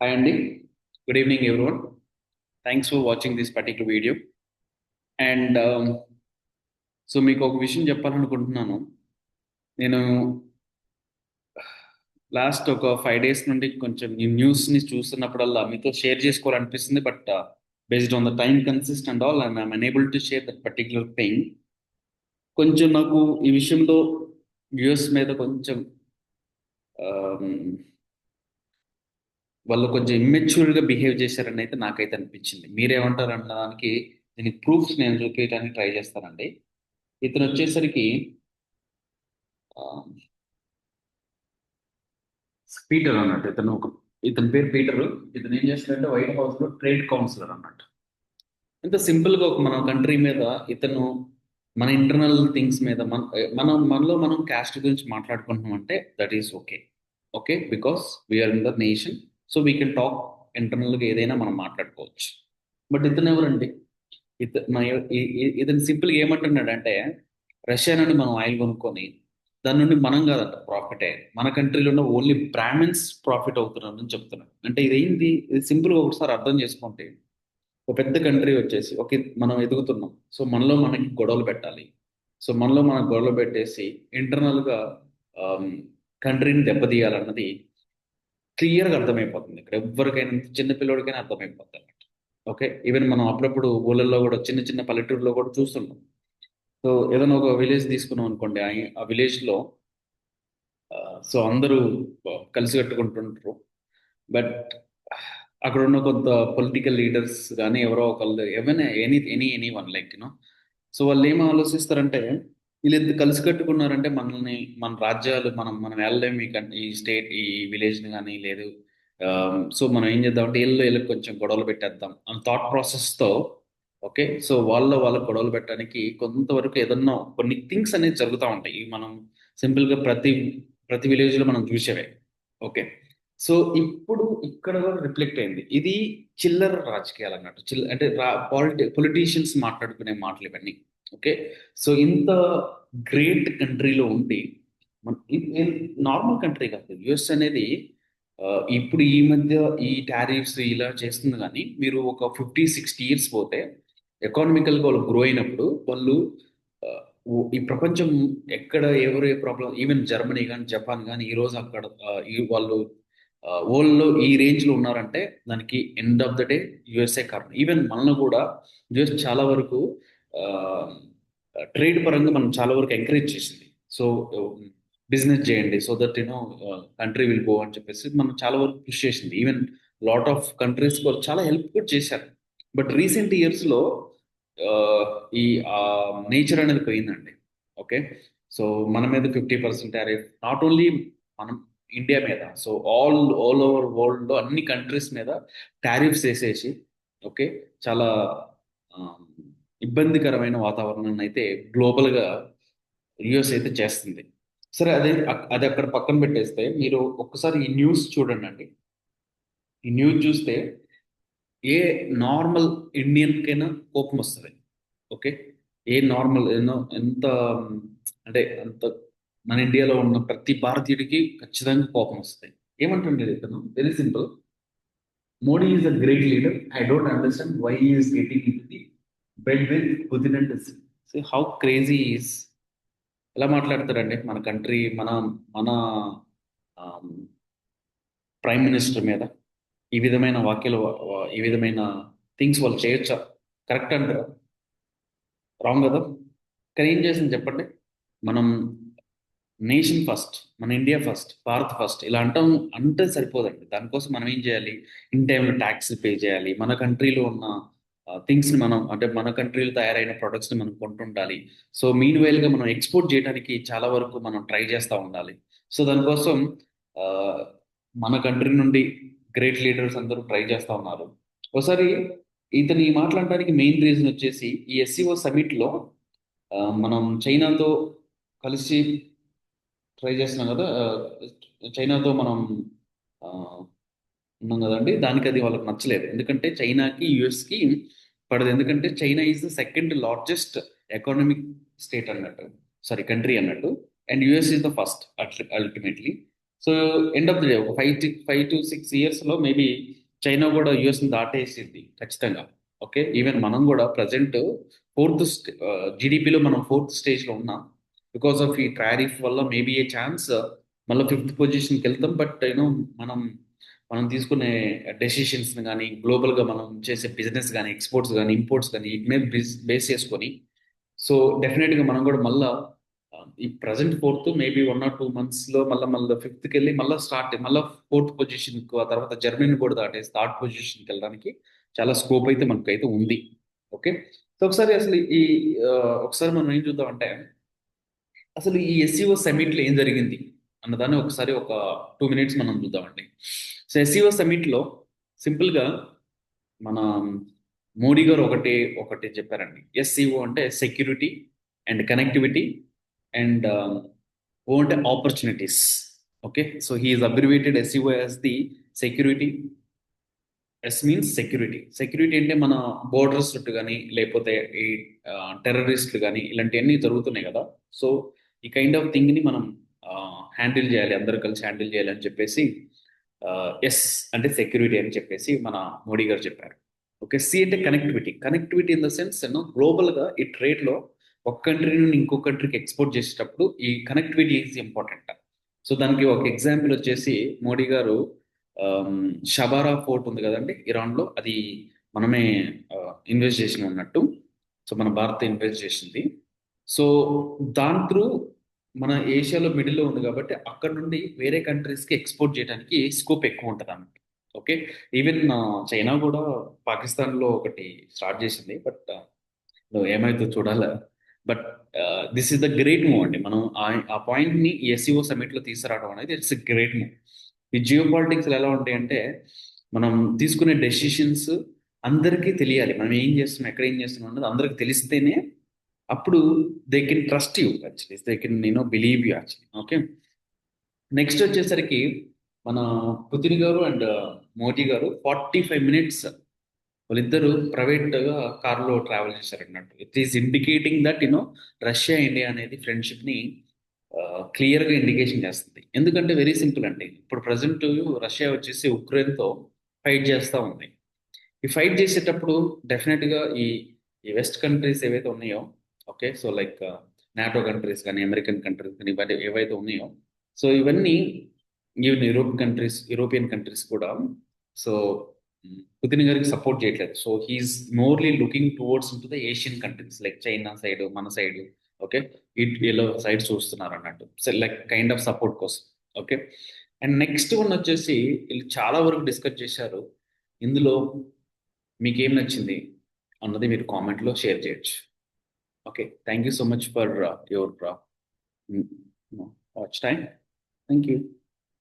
Hi Andy, good evening everyone. Thanks for watching this particular video and so మీకు ఒక విషయం చెప్పాలనుకుంటున్నాను. నేను లాస్ట్ ఒక ఫైవ్ డేస్ నుండి కొంచెం ఈ న్యూస్ని చూస్తున్నప్పుడల్లా మీతో share చేసుకోవాలనిపిస్తుంది. But based on the time consist and all I'm I'm unable to share that particular thing కొంచెం నాకు ఈ విషయంలో న్యూస్ మీద కొంచెం um, వాళ్ళు కొంచెం ఇమ్మెచ్యూర్గా బిహేవ్ చేశారని అయితే నాకైతే అనిపించింది. మీరేమంటారు అన్న దానికి దీనికి ప్రూఫ్స్ నేను చూపించడానికి ట్రై చేస్తానండి. ఇతను వచ్చేసరికి పీటర్ అన్నట్టు ఇతను ఒక ఇతని పేరు పీటర్ ఇతను ఏం చేస్తాడంటే వైట్ హౌస్లో ట్రేడ్ కౌన్సిలర్ అన్నట్టు. ఇంత సింపుల్గా ఒక మన కంట్రీ మీద ఇతను మన ఇంటర్నల్ థింగ్స్ మీద మన మనం మనలో మనం క్యాస్ట్ గురించి మాట్లాడుకుంటున్నాం అంటే that is okay okay because we are in the nation so we can talk ఇంటర్నల్గా ఏదైనా మనం మాట్లాడుకోవచ్చు. బట్ ఇతను ఎవరండి? ఇత ఇతను సింపుల్గా ఏమంటున్నాడంటే రష్యా నుండి మనం ఆయిల్ కొనుక్కొని దాని నుండి మనం కాదంట ప్రాఫిటే మన కంట్రీలో ఉన్న ఓన్లీ బ్రాహ్మిన్స్ ప్రాఫిట్ అవుతున్నారని చెప్తున్నాడు. అంటే ఇదేంటి ఇది సింపుల్గా ఒకసారి అర్థం చేసుకుంటే ఒక పెద్ద కంట్రీ వచ్చేసి ఒక మనం ఎదుగుతున్నాం. సో మనలో మనకి గొడవలు పెట్టాలి. సో మనలో మనం గొడవలు పెట్టేసి ఇంటర్నల్గా కంట్రీని దెబ్బతీయాలన్నది క్లియర్గా అర్థమైపోతుంది. ఇక్కడ ఎవరికైనా చిన్న అర్థమైపోతుంది అర్థమైపోతుంది ఓకే? ఈవెన్ మనం అప్పుడప్పుడు ఊళ్ళల్లో కూడా చిన్న చిన్న పల్లెటూరులో కూడా చూస్తున్నాం సో ఏదైనా ఒక విలేజ్ తీసుకున్నాం అనుకోండి ఆ విలేజ్లో సో అందరూ కలిసి కట్టుకుంటుంటారు. బట్ అక్కడ ఉన్న కొంత పొలిటికల్ లీడర్స్ కానీ ఎవరో ఒకళ్ళు ఏమైనా any any any one like you know so వాళ్ళు ఏం ఆలోచిస్తారంటే వీళ్ళు కలిసి కట్టుకున్నారంటే మనల్ని మన రాజ్యాలు మనం మనం వెళ్ళలేము ఈ ఈ స్టేట్ ఈ విలేజ్ని కానీ లేదు. సో మనం ఏం చేద్దాం అంటే వీళ్ళు వీళ్ళకి కొంచెం గొడవలు పెట్టేద్దాం అని థాట్ ప్రాసెస్తో ఓకే? సో వాళ్ళ వాళ్ళ గొడవలు పెట్టడానికి కొంతవరకు ఏదన్నా కొన్ని థింగ్స్ అనేది జరుగుతూ ఉంటాయి. మనం సింపుల్గా ప్రతి ప్రతి విలేజ్లో మనం చూసేవే ఓకే? సో ఇప్పుడు ఇక్కడ కూడా రిఫ్లెక్ట్ అయింది. ఇది చిల్లర రాజకీయాలు అన్నట్టు. చిల్ల అంటే పాలిటి పొలిటీషియన్స్ మాట్లాడుకునే మాటలు ఇవన్నీ. ఓకే? సో ఇంత గ్రేట్ కంట్రీలో ఉండి నార్మల్ కంట్రీ కాదు. యుఎస్ అనేది ఇప్పుడు ఈ మధ్య ఈ టారిఫ్స్ ఇలా చేస్తుంది కానీ మీరు ఒక ఫిఫ్టీ సిక్స్టీ ఇయర్స్ పోతే ఎకానమికల్గా వాళ్ళు గ్రో అయినప్పుడు వాళ్ళు ఈ ప్రపంచం ఎక్కడ ఎవరు ఏ ప్రాబ్లం ఈవెన్ జర్మనీ కానీ జపాన్ కానీ ఈరోజు అక్కడ వాళ్ళు వరల్డ్లో ఈ రేంజ్లో ఉన్నారంటే దానికి end of the day USA కారణం. ఈవెన్ మనల్ని కూడా యుఎస్ చాలా వరకు ట్రేడ్ పరంగా మనం చాలా వరకు ఎంకరేజ్ చేసింది. సో బిజినెస్ చేయండి so that you know country will go అని చెప్పేసి మనం చాలా వరకు కృషి చేసింది. ఈవెన్ లాట్ ఆఫ్ కంట్రీస్ చాలా హెల్ప్ కూడా చేశారు. బట్ రీసెంట్ ఇయర్స్లో ఈ నేచర్ అనేది పోయిందండి. ఓకే సో మన మీద fifty percent tariff not only మనం ఇండియా మీద సో ఆల్ ఆల్ ఓవర్ వరల్డ్లో అన్ని కంట్రీస్ మీద టారిఫ్స్ వేసేసి ఓకే చాలా ఇబ్బందికరమైన వాతావరణాన్ని అయితే గ్లోబల్గా యుఎస్ అయితే చేస్తుంది. సరే అదే అది అక్కడ పక్కన పెట్టేస్తే మీరు ఒక్కసారి ఈ న్యూస్ చూడండి అండి ఈ న్యూస్ చూస్తే ఏ నార్మల్ ఇండియన్కైనా కోపం వస్తుంది. ఓకే? ఏ నార్మల్ ఎన్నో ఎంత అంటే అంత మన ఇండియాలో ఉన్న ప్రతి భారతీయుడికి ఖచ్చితంగా కోపం వస్తుంది. ఏమంటుండే ఇతను? Very simple. Modi is a great leader. I don't understand why is getting in the bed with Putin and how crazy is ఎలా మాట్లాడతారండి? మన కంట్రీ మన మన ప్రైమ్ మినిస్టర్ మీద ఈ విధమైన వాక్యాలు ఈ విధమైన థింగ్స్ వాళ్ళు చేయొచ్చా? కరెక్ట్ అంటారా? రాంగ్ కదా? కానీ ఏం చేసింది చెప్పండి? మనం నేషన్ ఫస్ట్ మన ఇండియా ఫస్ట్ భారత్ ఫస్ట్ ఇలా అంటాం అంటే సరిపోదండి. దానికోసం మనం ఏం చేయాలి? ఇన్ టైంలో ట్యాక్స్ పే చేయాలి. మన కంట్రీలో ఉన్న థింగ్స్ని మనం అంటే మన కంట్రీలో తయారైన ప్రొడక్ట్స్ని మనం కొంటుండాలి. సో మీన్ వైల్గా మనం ఎక్స్పోర్ట్ చేయడానికి చాలా వరకు మనం ట్రై చేస్తూ ఉండాలి. సో దానికోసం మన కంట్రీ నుండి గ్రేట్ లీడర్స్ అందరూ ట్రై చేస్తూ ఉన్నారు. ఒకసారి ఇతని మాట్లాడడానికి మెయిన్ రీజన్ వచ్చేసి ఈ ఎస్సీఓ సమిట్లో మనం చైనాతో కలిసి ట్రై చేస్తున్నాం కదా చైనాతో మనం ఉన్నాం కదండి. దానికి అది వాళ్ళకి నచ్చలేదు. ఎందుకంటే చైనాకి యుఎస్కి పడదు. ఎందుకంటే China is the second largest economic state అన్నట్టు. సారీ కంట్రీ అన్నట్టు. And US is the first ultimately. So end of the day ఒక ఫైవ్ ఫైవ్ టు సిక్స్ ఇయర్స్లో మేబీ చైనా కూడా యుఎస్ని దాటేసింది ఖచ్చితంగా. ఓకే? ఈవెన్ మనం కూడా ప్రజెంట్ ఫోర్త్ జీడిపిలో మనం ఫోర్త్ స్టేజ్లో ఉన్నాం. బికాస్ ఆఫ్ ఈ టారిఫ్ వల్ల మేబీ ఏ ఛాన్స్ మళ్ళీ ఫిఫ్త్ పొజిషన్కి వెళ్తాం. బట్ యూనో మనం మనం తీసుకునే డెసిషన్స్ కానీ గ్లోబల్గా మనం చేసే బిజినెస్ కానీ ఎక్స్పోర్ట్స్ కానీ ఇంపోర్ట్స్ కానీ ఇట్ మే బేస్ చేసుకొని సో డెఫినెట్గా మనం కూడా మళ్ళా um, ఈ present fourth maybe one or two మంత్స్లో మళ్ళీ మళ్ళీ ఫిఫ్త్కి వెళ్ళి మళ్ళీ స్టార్ట్ మళ్ళీ ఫోర్త్ పొజిషన్ ఆ తర్వాత జర్మనీ కూడా దాటేసి థర్డ్ పొజిషన్కి వెళ్ళడానికి చాలా స్కోప్ అయితే మనకైతే ఉంది. ఓకే సో ఒకసారి అసలు ఈ ఒకసారి మనం ఏం చూద్దామంటే అసలు ఈ ఎస్సీఓ సమిట్లో ఏం జరిగింది? అన్నదాన్ని ఒకసారి ఒక టూ మినిట్స్ మనం చూద్దామండి. సో ఎస్సీఓ సమిట్లో సింపుల్గా మన మోడీ గారు ఒకటి ఒకటి చెప్పారండి. ఎస్సీఓ అంటే security and connectivity and um, O అంటే opportunities. Okay? So he's abbreviated SCO as the security. S means security. Security అంటే మన బోర్డర్స్ చుట్టూ కానీ లేకపోతే ఈ టెర్రరిస్టులు కానీ ఇలాంటివన్నీ జరుగుతున్నాయి కదా. సో ఈ కైండ్ ఆఫ్ థింగ్ని మనం హ్యాండిల్ చేయాలి అందరూ కలిసి హ్యాండిల్ చేయాలి అని చెప్పేసి ఎస్ అంటే సెక్యూరిటీ అని చెప్పేసి మన మోడీ గారు చెప్పారు. ఓకే సి అంటే connectivity connectivity in the sense global గ్లోబల్గా ఈ ట్రేడ్లో ఒక కంట్రీ నుండి ఇంకో కంట్రీకి ఎక్స్పోర్ట్ చేసేటప్పుడు ఈ కనెక్టివిటీ ఈజ్ ఇంపార్టెంట్ సో దానికి ఒక ఎగ్జాంపుల్ వచ్చేసి మోడీ గారు um, షబారా ఫోర్ట్ ఉంది కదండి ఇరాన్లో అది మనమే ఇన్వెస్ట్ చేసిన ఉన్నట్టు సో మన భారత్ ఇన్వెస్ట్ చేసింది. సో దాని త్రూ మన ఏషియాలో మిడిల్లో ఉంది కాబట్టి అక్కడ నుండి వేరే కంట్రీస్కి ఎక్స్పోర్ట్ చేయడానికి స్కోప్ ఎక్కువ ఉంటుంది అన్నమాట. ఓకే? ఈవెన్ చైనా కూడా పాకిస్తాన్లో ఒకటి స్టార్ట్ చేసింది బట్ ఏమైతే చూడాలా. But this is the great move అండి. మనం ఆ- పాయింట్ని ఎస్ఈఓ సమిట్లో తీసుకురావడం అనేది ఇట్స్ గ్రేట్ మూవ్. ఈ జియో పాలిటిక్స్లో ఎలా ఉంటాయి అంటే మనం తీసుకునే డెసిషన్స్ అందరికీ తెలియాలి. మనం ఏం చేస్తున్నాం ఎక్కడ ఏం చేస్తున్నాం అన్నది అందరికి తెలిస్తేనే అప్పుడు they can trust you actually they can నేను believe you actually okay next వచ్చేసరికి మన పుతిన్ గారు అండ్ uh, మోదీ గారు ఫార్టీ ఫైవ్ మినిట్స్ వాళ్ళిద్దరు ప్రైవేట్గా కార్లో ట్రావెల్ చేశారు అన్నట్టు it is indicating that you know Russia India అనేది ఫ్రెండ్షిప్ని క్లియర్గా ఇండికేషన్ చేస్తుంది. ఎందుకంటే వెరీ సింపుల్ అండి. ఇప్పుడు ప్రజెంట్ రష్యా వచ్చేసి ఉక్రెయిన్తో ఫైట్ చేస్తూ ఉంది. ఈ ఫైట్ చేసేటప్పుడు డెఫినెట్గా ఈ ఈ వెస్ట్ కంట్రీస్ ఏవైతే ఉన్నాయో okay so like NATO countries కానీ అమెరికన్ కంట్రీస్ కానీ ఇవన్నీ ఏవైతే ఉన్నాయో సో ఇవన్నీ even Europe countries European countries కూడా సో పుతిన్ mm, గారికి సపోర్ట్ చేయట్లేదు. So he's morely looking towards to the Asian countries like China side మన సైడ్ ఓకే వీళ్ళు సైడ్ చూస్తున్నారు అన్నట్టు. So like kind of support కోసం ఓకే అండ్ నెక్స్ట్ వన్ వచ్చేసి వీళ్ళు చాలా వరకు డిస్కస్ చేశారు. ఇందులో మీకు ఏం నచ్చింది అన్నది మీరు కామెంట్లో షేర్ చేయొచ్చు. Okay, thank you so much for uh, your uh, watch time. Thank you.